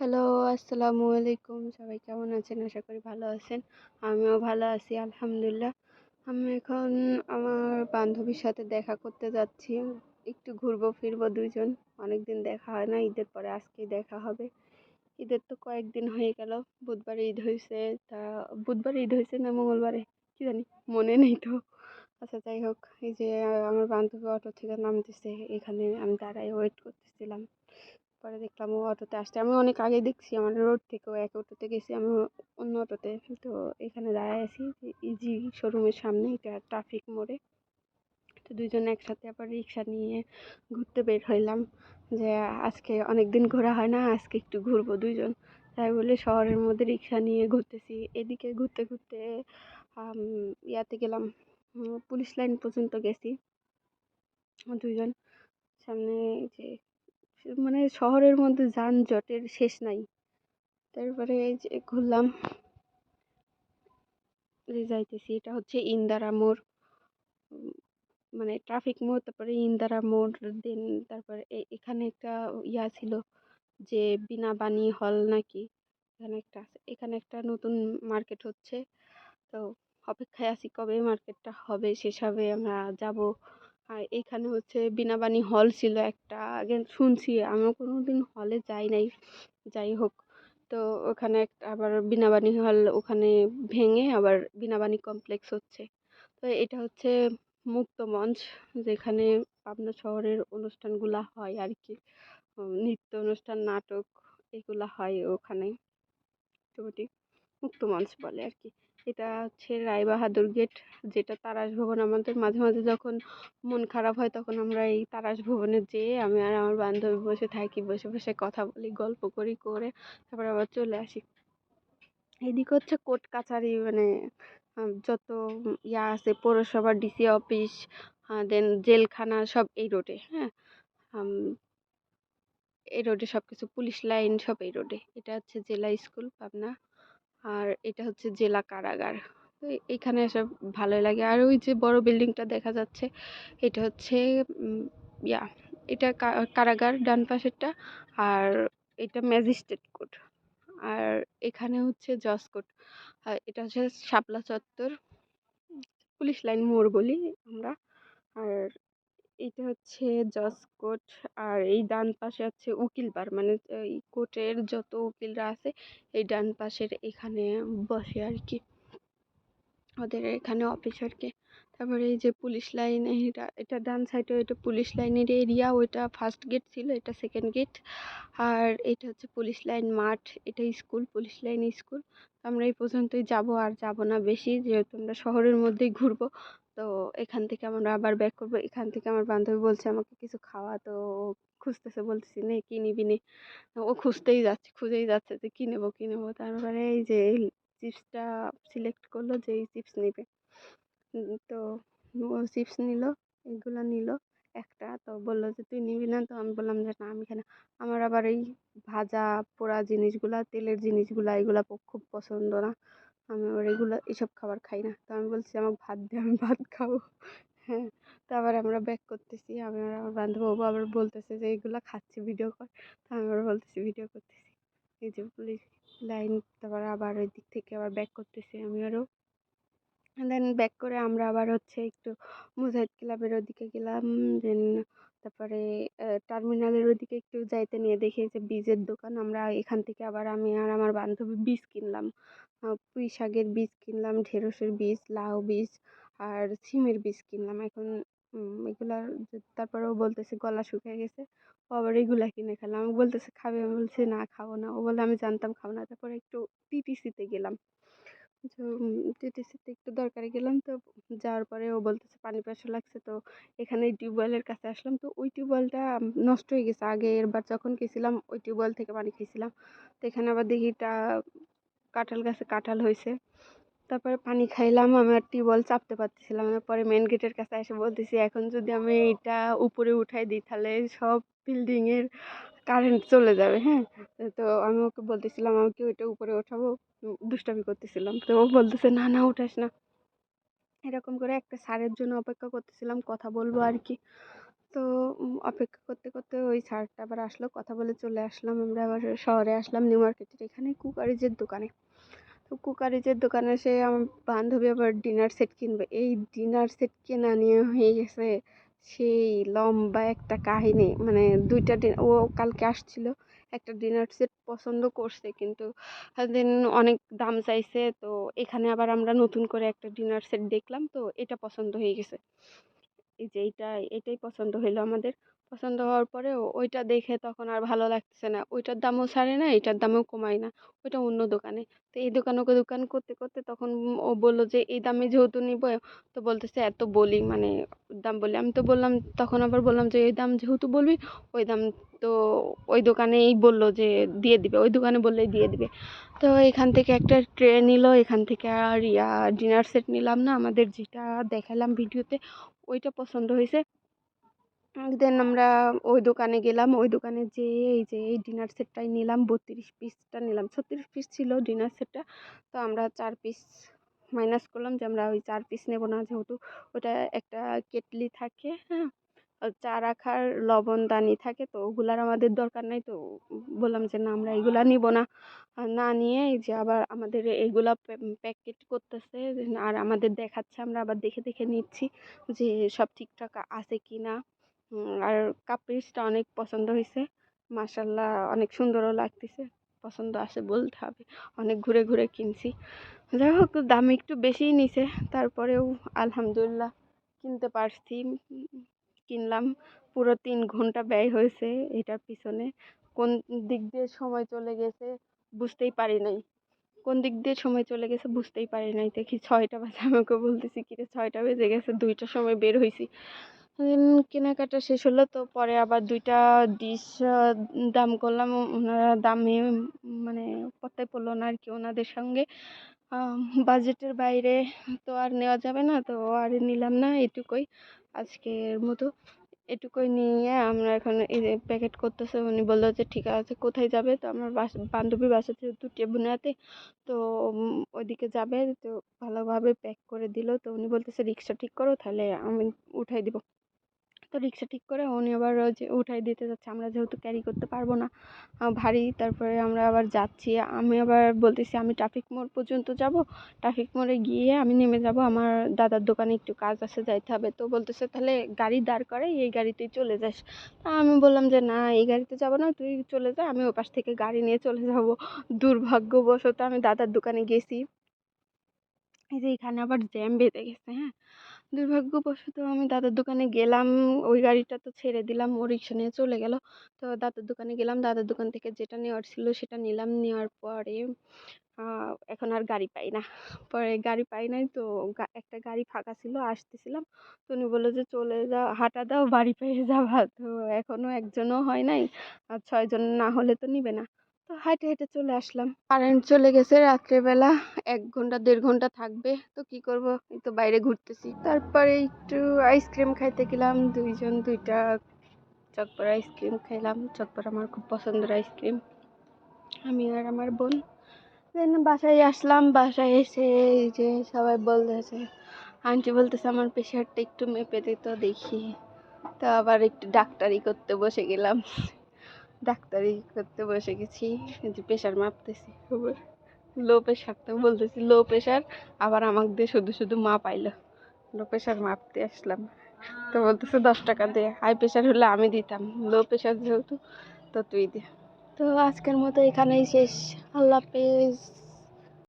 Hello, আসসালামু আলাইকুম। সবাই কেমন আছেন? আশা করি ভালো আছেন। আমিও ভালো আছি, আলহামদুলিল্লাহ। আমি এখন আমার বান্ধবীর সাথে দেখা করতে যাচ্ছি। একটু ঘুরবো, ফিরবো দুইজন। অনেক দিন দেখা হয় না, ঈদের পরে আজকেই দেখা হবে। ঈদের তো কয়েকদিন হয়ে গেল। বুধবারে ঈদ হয়েছে তা বুধবারে ঈদ হয়েছে না মঙ্গলবারে? কী জানি, মনে নেই তো। আচ্ছা যাই হোক, এই যে আমার বান্ধবী অটো থেকে নামতেছে, এখানে আমি দাঁড়াই ওয়েট করতেছিলাম। পরে দেখলাম ও অটোতে আসছে। আমি অনেক আগে দেখছি, আমার রোড থেকে ও এক অটোতে গেছি, আমি অন্য অটোতে। তো এখানে দাঁড়ায় আছি ইজি শোরুমের সামনে, এটা ট্রাফিক মোড়ে। তো দুজন একসাথে আবার রিক্সা নিয়ে ঘুরতে বের হইলাম যে আজকে অনেক দিন ঘোরা হয় না, আজকে একটু ঘুরবো দুইজন। তাই বলে শহরের মধ্যে রিক্সা নিয়ে ঘুরতেছি। এদিকে ঘুরতে ঘুরতে ইয়াতে গেলাম পুলিশ লাইন পর্যন্ত গেছি। দুজন সামনে যে মানে শহরের মধ্যে যানজটের শেষ নাই। তারপরে এই যে ঘুরলাম। যাইতেছি, এটা হচ্ছে ইন্দারা মোড়। মানে ট্রাফিক মোড়, তারপরে ইন্দারা মোড় দেন তারপরে এখানে একটা ইয়া ছিল যে বিনা বাণী হল নাকি? এখানে একটা আছে। এখানে একটা নতুন মার্কেট হচ্ছে। তো অপেক্ষায় আছি কবে মার্কেটটা হবে শেষ হবে আমরা যাব। আর এখানে হচ্ছে বীণাবাণী হল ছিল একটা। আগে শুনছি, আমিও কোনো দিন হলে যাই নাই। যাই হোক, তো ওখানে একটা আবার বীণাবাণী হল ওখানে ভেঙে আবার বীণাবাণী কমপ্লেক্স হচ্ছে। তো এটা হচ্ছে মুক্ত মঞ্চ, যেখানে পাবনা শহরের অনুষ্ঠানগুলা হয় আর কি নৃত্য অনুষ্ঠান, নাটক, এগুলা হয় ওখানে। মোটামুটি মুক্ত মঞ্চ বলে আর কি এটা হচ্ছে রায়বাহাদুর গেট, যেটা তারাস ভবন। আমাদের মাঝে মাঝে যখন মন খারাপ হয়, তখন আমরা এই তারাস ভবনে যেয়ে আমি আর আমার বান্ধবী বসে থাকি, বসে বসে কথা বলি, গল্প করি, করে তারপর আবার চলে আসি। এদিকে হচ্ছে কোর্ট কাছারি মানে যত ইয়া আছে, পৌরসভা, ডিসি অফিস দেন জেলখানা, সব এই রোডে হ্যাঁ? এই রোডে সব কিছু পুলিশ লাইন সব এই রোডে। এটা হচ্ছে জেলা স্কুল, পাবনা। আর এটা হচ্ছে জেলা কারাগার। তো এইখানে এসব ভালোই লাগে। আর ওই যে বড় বিল্ডিংটা দেখা যাচ্ছে, এটা হচ্ছে ইয়া, এটা কারাগার ডান পাশেরটা আর এটা ম্যাজিস্ট্রেট কোর্ট। আর এখানে হচ্ছে জজ কোর্ট। আর এটা হচ্ছে শাপলা চত্বর। পুলিশ লাইন মোড় বলি আমরা। আর এটা হচ্ছে জজ কোর্ট। আর এই ডান পাশে হচ্ছে উকিল বার। মানে এই কোর্টের যত উকিলরা আছে, এই ডান পাশের এখানে বসে আর কি ওদের এখানে অফিস আর কি তারপরে এই যে পুলিশ লাইন এটা এটা ডান সাইডে এটা পুলিশ লাইনের এরিয়া ওইটা ফার্স্ট গেট ছিল, এটা সেকেন্ড গেট আর এটা হচ্ছে পুলিশ লাইন মাঠ, এটা স্কুল, পুলিশ লাইন স্কুল। আমরা এই পর্যন্তই যাব আর যাব না বেশি, যেহেতু আমরা শহরের মধ্যেই ঘুরবো। তো এখান থেকে আমরা আবার ব্যাক করব। এখান থেকে আমার বান্ধবী বলছে আমাকে কিছু খাওয়া, তো খুঁজতেছে, বলতেছি, নে, কি নিবি, নে। ও খুঁজতেই যাচ্ছে, খুঁজেই যাচ্ছে যে কী নেব কী নেব। তারপরে এই যে এই চিপসটা সিলেক্ট করল যে এই চিপস নেবে। তো ও চিপস নিল, এগুলো নিল। একটা তো বলল যে, তুই নিবি না? তো আমি বললাম যে, না, আমি কেন আমার আবার এই ভাজা, পোড়া জিনিসগুলা, তেলের জিনিসগুলা, এগুলো খুব পছন্দ না। আমি আবার এগুলো, এসব খাবার খাই না। তো আমি বলছি, আমাকে ভাত দে, আমি ভাত খাব। হ্যাঁ তো আবার আমরা ব্যাক করতেছি। আমি আর আমার বান্ধবী আবার বলতেছে যে, এগুলো খাচ্ছি ভিডিও কর। তো আমি আবার বলতেছি ভিডিও করতেছি। এই যে, পুলিশ লাইন তারপর আবার ওই দিক থেকে আবার ব্যাক করতেছি। আমি আরও দেন ব্যাক করে আমরা আবার হচ্ছে একটু মুজাহিদ ক্লাবের ওদিকে গেলাম। দেন তারপরে টার্মিনালের ওদিকে একটু যাইতে নিয়ে দেখি যে বীজের দোকান। আমরা এখান থেকে আবার আমি আর আমার বান্ধবী বীজ কিনলাম। পুঁই শাকের বীজ কিনলাম, ঢেঁড়সের বীজ, লাউ বীজ আর সিমের বীজ কিনলাম। এখন এগুলা তারপরে ও বলতেছে গলা শুকিয়ে গেছে। ও আবার এগুলা কিনে খেলাম। বলতেছে, খাবে? বলছি, না, খাব না। ও বলে, আমি জানতাম খাব না। তারপরে একটু টিটিসিতে গেলাম। তো টিটিসিতে একটু দরকারে গেলাম তো, যাওয়ার পরে ও বলতেছে পানি পিয়াসা লাগছে তো এখানে টিউবওয়েলের কাছে আসলাম। তো ওই টিউবওয়েলটা নষ্ট হয়ে গেছে। আগে এরবার যখন গেছিলাম, ওই টিউবওয়েল থেকে পানি খেয়েছিলাম। তো এখানে আবার দেখি টা, কাঁঠাল গাছে কাঁঠাল হয়েছে। তারপরে পানি খাইলাম আমি আর টিউবওয়েল চাপতে পারতেছিলাম না। পরে মেন গেটের কাছে এসে বলতেছি, এখন যদি আমি এটা উপরে উঠাই দিই, তাহলে সব বিল্ডিংয়ের কারেন্ট চলে যাবে। হ্যাঁ? তো আমি ওকে বলতেছিলাম আমি কি ওইটা উপরে ওঠাবো। দুষ্টামি করতেছিলাম। তো ও বলতেছে, না না, উঠাস না। এরকম করে একটা স্যারের জন্য অপেক্ষা করতেছিলাম, কথা বলব আর কি। তো অপেক্ষা করতে করতে ওই স্যারটা আবার আসলো, কথা বলে চলে আসলাম। আমরা আবার শহরে আসলাম নিউ মার্কেটের এখানে কুকারিজের দোকানে। তো কুকারিজের দোকানে এসে আমার বান্ধবী আবার ডিনার সেট কিনবে। এই ডিনার সেট কেনা নিয়ে হয়ে গেছে সেই লম্বা একটা কাহিনী। মানে দুইটা ও কালকে আসছিল একটা ডিনার সেট পছন্দ করছে কিন্তু দেন অনেক দাম চাইছে। তো এখানে আবার আমরা নতুন করে একটা ডিনার সেট দেখলাম, তো এটা পছন্দ হয়ে গেছে। এই যে এইটা এটাই পছন্দ হইল আমাদের। পছন্দ হওয়ার পরে ওইটা দেখে তখন আর ভালো লাগতেছে না। ওইটার দামও ছাড়ে না, এটার দামও কমায় না। ওইটা অন্য দোকানে। তো এই দোকান ওকে দোকান করতে করতে তখন ও বলল যে, এই দামে যেহেতু নিব তো বলতেছে, এত বলি মানে দাম বলি। আমি তো বললাম, তখন আবার বললাম যে, এই দাম যেহেতু বলবি, ওই দাম তো ওই দোকানেই বলল যে, দিয়ে দিবে। ওই দোকানে বললেই দিয়ে দিবে। তো এখান থেকে একটা ট্রে নিল, এখান থেকে আর ইয়া, ডিনার সেট নিলাম না। আমাদের যেটা দেখালাম ভিডিওতে, ওইটা পছন্দ হয়েছে। দেন আমরা ওই দোকানে গেলাম, ওই দোকানে যেয়ে এই যে এই ডিনার সেটটাই নিলাম, বত্রিশ পিসটা নিলাম। ছত্রিশ পিস ছিল ডিনার সেটটা তো আমরা চার পিস মাইনাস করলাম যে আমরা ওই চার পিস নেব না, যেহেতু ওটা একটা কেটলি থাকে হ্যাঁ? চা রাখার লবণদানি থাকে, তো ওগুলার আমাদের দরকার নাই। তো বললাম যে না, আমরা এগুলা নিব না। না নিয়ে এই যে আবার আমাদের এইগুলা প্যাকেট করতেছে, আর আমাদের দেখাচ্ছে, আমরা আবার দেখে দেখে নিচ্ছি যে সব ঠিকঠাক আছে কি না আর কাপ পিসটা অনেক পছন্দ হয়েছে মাসাল্লাহ অনেক সুন্দরও লাগতেছে। পছন্দ আছে বলতে হবে। অনেক ঘুরে ঘুরে কিনছি। যাই হোক, দাম একটু বেশিই নিছে। তারপরেও আলহামদুলিল্লাহ কিনতে পারছি। কিনলাম। পুরো তিন ঘণ্টা ব্যয় হয়েছে এটার পিছনে। কোন দিক দিয়ে সময় চলে গেছে বুঝতেই পারি নাই। কোন দিক দিয়ে সময় চলে গেছে বুঝতেই পারি নাই। দেখি ছয়টা বাজে। আমাকে বলতেছি, কিরে, ছয়টা বেজে গেছে, দুইটার সময় বের হয়েছি কেনাকাটা শেষ হলো, তো পরে আবার দুইটা ডিশ দাম করলাম। ওনারা দামে মানে পত্তায় পড়ল না আর কি ওনাদের সঙ্গে। বাজেটের বাইরে তো আর নেওয়া যাবে না, তো আর নিলাম না এটুকুই আজকের মতো। এটুকুই নিয়ে আমরা এখন প্যাকেট করতেছে, উনি বলল যে ঠিক আছে, কোথায় যাবে? তো আমার বাসা, বান্ধবীর বাসা যেহেতু টেবুনিয়াতে তো ওইদিকে যাবে। তো ভালোভাবে প্যাক করে দিল। তো উনি বলতেছে, রিক্সা ঠিক করো, তাহলে আমি উঠাই দিব। তো রিক্সা ঠিক করে উনি আবার যে উঠাই দিতে যাচ্ছে। আমরা যেহেতু ক্যারি করতে পারব না ভারী। তারপরে আমরা আবার যাচ্ছি। আমি আবার বলতেছি, আমি ট্রাফিক মোড় পর্যন্ত যাব। ট্রাফিক মোড়ে গিয়ে আমি নেমে যাব। আমার দাদার দোকানে একটু কাজ আছে, যাইতে হবে। তো বলতেছে, তাহলে গাড়ি দাঁড় করে এই গাড়িতেই চলে যাস। তা আমি বললাম যে, না, এই গাড়িতে যাব না, তুই চলে যা। আমি ওপাশ থেকে গাড়ি নিয়ে চলে যাব। দুর্ভাগ্যবশত আমি দাদার দোকানে গেছি। এই যে এখানে আবার জ্যাম বেঁধে গেছে হ্যাঁ? দুর্ভাগ্যবশত আমি দাদার দোকানে গেলাম, ওই গাড়িটা তো ছেড়ে দিলাম, ও রিক্সা নিয়ে চলে গেল। তো দাদার দোকানে গেলাম, দাদার দোকান থেকে যেটা নেওয়ার ছিল সেটা নিলাম, নেওয়ার পরে এখন আর গাড়ি পাই না। পরে গাড়ি পাই নাই তো একটা গাড়ি ফাঁকা ছিল, আসতেছিলাম। তো উনি বলল যে, চলে যাও হাঁটা দাও, বাড়ি পেয়ে যাবা। তো এখনও একজনও হয় নাই, আর ছয়জন না হলে তো নিবে না। তো হাঁটে হেঁটে চলে আসলাম। কারেন্ট চলে গেছে রাত্রেবেলা, এক ঘণ্টা, দেড় ঘণ্টা থাকবে। তো কি করব? এই তো বাইরে ঘুরতেছি। তারপরে একটু আইসক্রিম খাইতে গেলাম, দুইজন, দুইটা চকপর আইসক্রিম খাইলাম। চকপর আমার খুব পছন্দের আইসক্রিম। আমি আর আমার বোন। দেন বাসায় আসলাম। বাসায় এসে এই যে সবাই বলতেছে, আন্টি বলতেছে আমার প্রেশারটা একটু মেপে দিত দেখি। তো আবার একটু ডাক্তারি করতে বসে গেলাম। ডাক্তারি করতে বসে গেছি কিন্তু প্রেশার মাপতেছি লো প্রেশার তো বলতেছি লো প্রেশার আবার আমাকে দিয়ে শুধু শুধু মাপ আইলো। লো প্রেশার মাপতে আসলাম। তো বলতেছে দশ টাকা দে হাই প্রেশার হলে আমি দিতাম লো প্রেশার যেহেতু, তো তুই দে। তো আজকের মতো এখানেই শেষ, আল্লাহ হাফেজ।